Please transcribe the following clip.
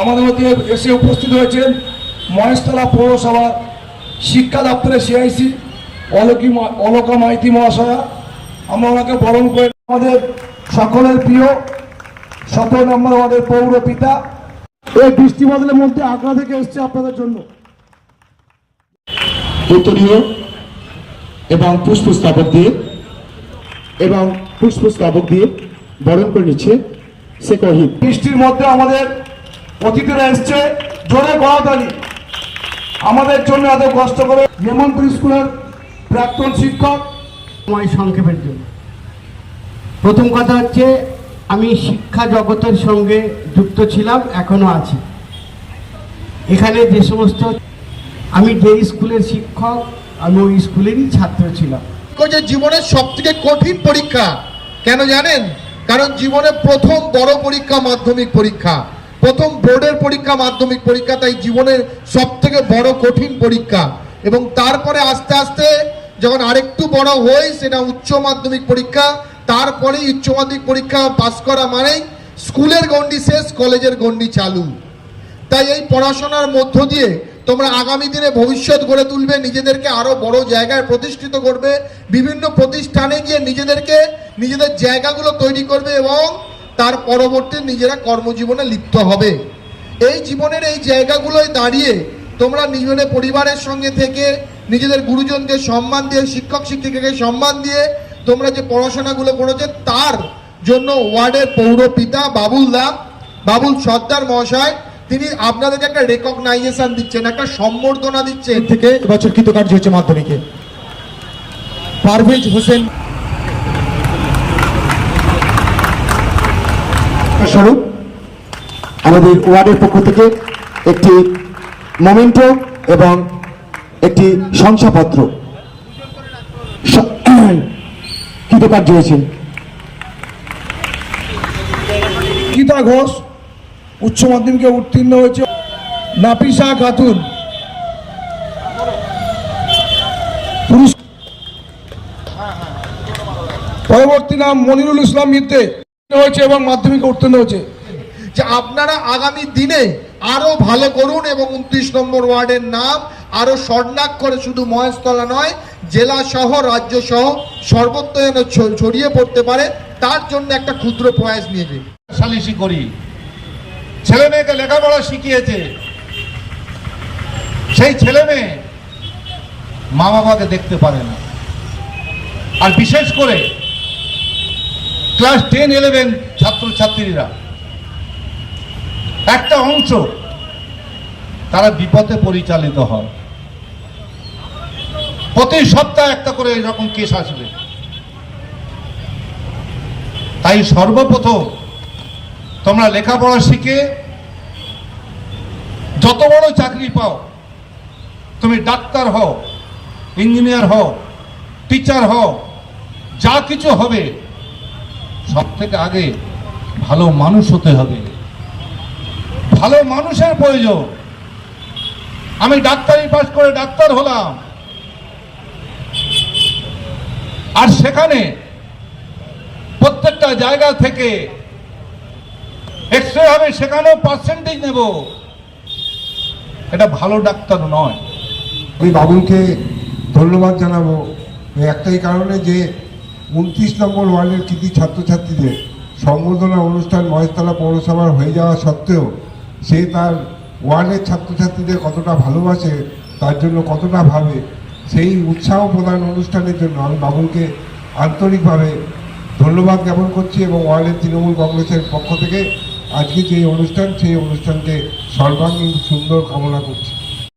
আমাদের মধ্যে এসে উপস্থিত হয়েছেন মহেশতলা পৌরসভা শিক্ষা দপ্তরের সিআইসি অলকি অলকা মাইতি মহাশয়া। আমরা ওনাকে বরণ করে। আমাদের সকলের প্রিয় সতেরো নম্বর আমাদের পৌর পিতা এই বৃষ্টি বদলের মধ্যে আগ্রা থেকে এসছে আপনাদের জন্য। উত্তরীয় এবং পুষ্পস্তবক দিয়ে এবং পুষ্পস্তবক দিয়ে বরণ করে নিচ্ছে। বৃষ্টির মধ্যে আমাদের অতিথিরা এসছে জোরে গড়াতালি আমাদের জন্য এত কষ্ট করে হেমন্তপুর স্কুলের প্রাক্তন শিক্ষক সময় সংক্ষেপের জন্য। প্রথম কথা হচ্ছে আমি শিক্ষা জগতের সঙ্গে যুক্ত ছিলাম এখনও আছি। এখানে যে সমস্ত আমি যে স্কুলের শিক্ষক আমি ওই স্কুলেরই ছাত্র ছিলাম। যে জীবনের সব থেকে কঠিন পরীক্ষা কেন জানেন? কারণ জীবনে প্রথম বড় পরীক্ষা মাধ্যমিক পরীক্ষা। প্রথম বোর্ডের পরীক্ষা মাধ্যমিক পরীক্ষা, তাই জীবনের সব থেকে বড় কঠিন পরীক্ষা। এবং তারপরে আস্তে আস্তে যখন আরেকটু বড় হই, সেটা উচ্চ মাধ্যমিক পরীক্ষা তারপরে উচ্চ মাধ্যমিক পরীক্ষা পাস করা মানেই স্কুলের গণ্ডি শেষ, কলেজের গণ্ডি চালু। তাই এই পড়াশোনার মধ্য দিয়ে তোমরা আগামী দিনে ভবিষ্যৎ গড়ে তুলবে, নিজেদেরকে আরও বড় জায়গায় প্রতিষ্ঠিত করবে, বিভিন্ন প্রতিষ্ঠানে গিয়ে নিজেদেরকে, নিজেদের জায়গাগুলো তৈরি করবে এবং তার পরবর্তী নিজেরা কর্মজীবনে লিপ্ত হবে। এই জীবনের এই জায়গাগুলোয় দাঁড়িয়ে তোমরা নিজেদের পরিবারের সঙ্গে থেকে, নিজেদের গুরুজনকে সম্মান দিয়ে, শিক্ষক শিক্ষিকাকে সম্মান দিয়ে তোমরা যে পড়াশোনাগুলো করেছে, তার জন্য ওয়ার্ডের পৌর পিতা বাবুল দা, বাবুল সর্দার মহাশয় তিনি আপনাদেরকে একটা রেকগনাইজেশন দিচ্ছেন একটা সম্বর্ধনা দিচ্ছেন। থেকে এবছর কৃতকার্য হচ্ছে মাধ্যমিকে। পারভেজ হোসেন। স্বরূপ আমাদের ওয়ার্ডের পক্ষ থেকে একটি মোমেন্টো এবং একটি শংসাপত্র। কৃতকার্য হয়েছেন গীতা ঘোষ উচ্চ মাধ্যমিকে উত্তীর্ণ হয়েছে নাফিসা খাতুন। পরবর্তী নাম মনিরুল ইসলাম মিত্রে হয়েছে এবং মাধ্যমিকে উত্তীর্ণ হয়েছে। যে আপনারা আগামী দিনে আরও ভালো করুন এবং উনত্রিশ নম্বর ওয়ার্ডের নাম আরও স্বর্ণাক্ষরে শুধু মহেশতলা নয় জেলা সহ রাজ্য সহ সর্বত্র যেন ছড়িয়ে পড়তে পারে তার জন্য একটা ক্ষুদ্র প্রয়াস নিয়েছে সালিশি করি। ছেলে মেয়েকে লেখাপড়া শিখিয়েছে। সেই ছেলে মেয়ে মা বাবাকে দেখতে পারে না। আর বিশেষ করে ক্লাস টেন, ইলেভেন ছাত্রছাত্রীরা। একটা অংশ তারা বিপদে পরিচালিত হয়। প্রতি সপ্তাহে একটা করে এরকম কেস আসবে। তাই সর্বপ্রথম তোমরা লেখাপড়া শিখে যত বড় চাকরি পাও, তুমি ডাক্তার হও, ইঞ্জিনিয়ার হও, টিচার হও, যা কিছু হবে সব থেকে আগে ভালো মানুষ হতে হবে। ভালো মানুষের প্রয়োজন। আমি ডাক্তারি পাশ করে ডাক্তার হলাম। আর সেখানে প্রত্যেকটা জায়গা থেকে এক্সরে হবে, সেখানেও পার্সেন্টেজ নেব। এটা ভালো ডাক্তার নয়। আমি বাবুলকে ধন্যবাদ জানাব একটাই কারণে যে উনত্রিশ নম্বর ওয়ার্ডের কৃতি ছাত্রছাত্রীদের সম্বর্ধনা অনুষ্ঠান মহেশতলা পৌরসভার হয়ে যাওয়া সত্ত্বেও সে তার ওয়ার্ডের ছাত্রছাত্রীদের কতটা ভালোবাসে, তার জন্য কতটা ভাবে, সেই উৎসাহ প্রদান অনুষ্ঠানের জন্য আমি বাবুলকে আন্তরিকভাবে ধন্যবাদ জ্ঞাপন করছি এবং ওয়ার্ডের তৃণমূল কংগ্রেসের পক্ষ থেকে আজকে যে অনুষ্ঠান সেই অনুষ্ঠানকে সর্বাঙ্গীন সুন্দর কামনা করছি।